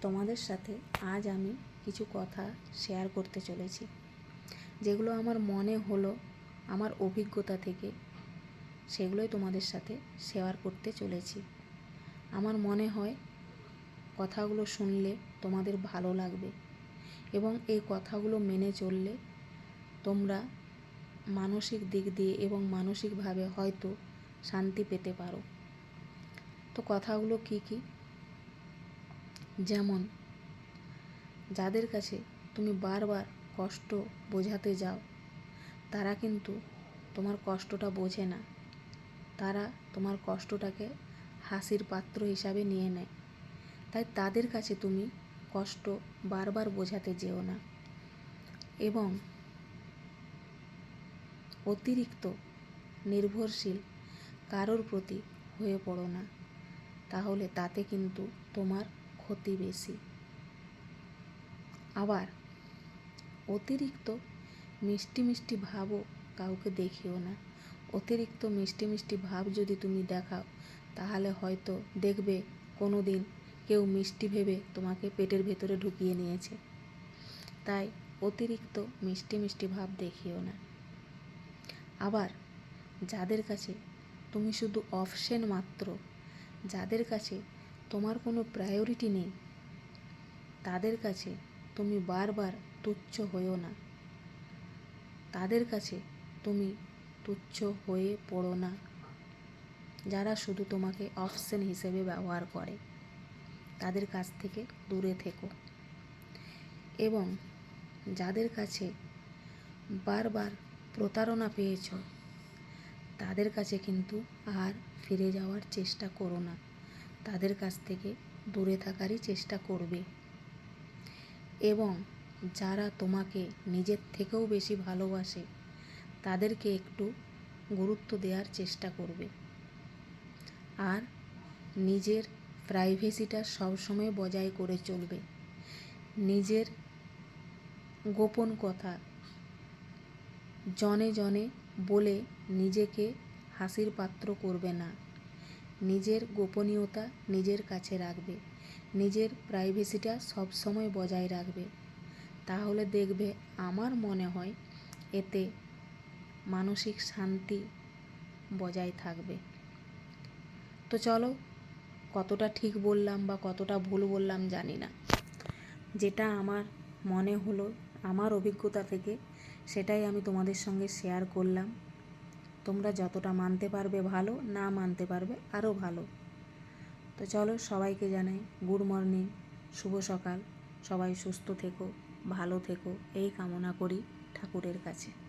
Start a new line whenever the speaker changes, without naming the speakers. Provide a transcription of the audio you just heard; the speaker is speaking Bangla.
তোমাদের সাথে আজ আমি কিছু কথা শেয়ার করতে চলেছি, যেগুলো আমার মনে হলো, আমার অভিজ্ঞতা থেকে সেগুলোই তোমাদের সাথে শেয়ার করতে চলেছি। আমার মনে হয় কথাগুলো শুনলে তোমাদের ভালো লাগবে এবং এই কথাগুলো মেনে চললে তোমরা মানসিক দিক দিয়ে এবং মানসিকভাবে হয়তো শান্তি পেতে পারো। তো কথাগুলো কি কি? যেমন, যাদের কাছে তুমি বারবার কষ্ট বোঝাতে যাও, তারা কিন্তু তোমার কষ্টটা বোঝে না। তারা তোমার কষ্টটাকে হাসির পাত্র হিসাবে নিয়ে নেয়। তাই তাদের কাছে তুমি কষ্ট বারবার বোঝাতে যেও না। এবং অতিরিক্ত নির্ভরশীল কারোর প্রতি হয়ে পড়ো না। তাহলে তাতে কিন্তু তোমার ক্ষতি বেশি। আবার অতিরিক্ত মিষ্টি মিষ্টি ভাবও কাউকে দেখিও না। অতিরিক্ত মিষ্টি মিষ্টি ভাব যদি তুমি দেখাও, তাহলে হয়তো দেখবে কোনো দিন কেউ মিষ্টি ভেবে তোমাকে পেটের ভেতরে ঢুকিয়ে নিয়েছে। তাই অতিরিক্ত মিষ্টি মিষ্টি ভাব দেখিও না। আবার যাদের কাছে তুমি শুধু অপশন মাত্র, যাদের কাছে তোমার কোনো প্রায়োরিটি নেই। তাদের কাছে তুমি বারবার তুচ্ছ হয়েও না। তাদের কাছে তুমি তুচ্ছ হয়ে পড়ো না। যারা শুধু তোমাকে অপশন হিসেবে ব্যবহার করে, তাদের কাছ থেকে দূরে থেকো। এবং যাদের কাছে বারবার প্রতারণা পেয়েছ, তাদের কাছে কিন্তু আর ফিরে যাওয়ার চেষ্টা করো না। তাদের কাছ থেকে দূরে থাকারই চেষ্টা করবে। এবং যারা তোমাকে নিজের থেকেও বেশি ভালোবাসে, তাদেরকে একটু গুরুত্ব দেওয়ার চেষ্টা করবে। আর নিজের প্রাইভেসিটা সবসময় বজায় করে চলবে। নিজের গোপন কথা জনে জনে বলে নিজেকে হাসির পাত্র করবে না। নিজের গোপনীয়তা নিজের কাছে রাখবে। নিজের প্রাইভেসিটা সবসময় বজায় রাখবে। তাহলে দেখবে আমার মনে হয় এতে মানসিক শান্তি বজায় থাকবে। তো চলো, কতটা ঠিক বললাম বা কতটা ভুল বললাম জানি না। যেটা আমার মনে হলো, আমার অভিজ্ঞতা থেকে, সেটাই আমি তোমাদের সঙ্গে শেয়ার করলাম। তোমরা যতটা মানতে পারবে ভালো, না মানতে পারবে আরও ভালো। তো চলো সবাইকে জানাই গুড মর্নিং, শুভ সকাল, সবাই সুস্থ থেকো, ভালো থেকো, এই কামনা করি ঠাকুরের কাছে।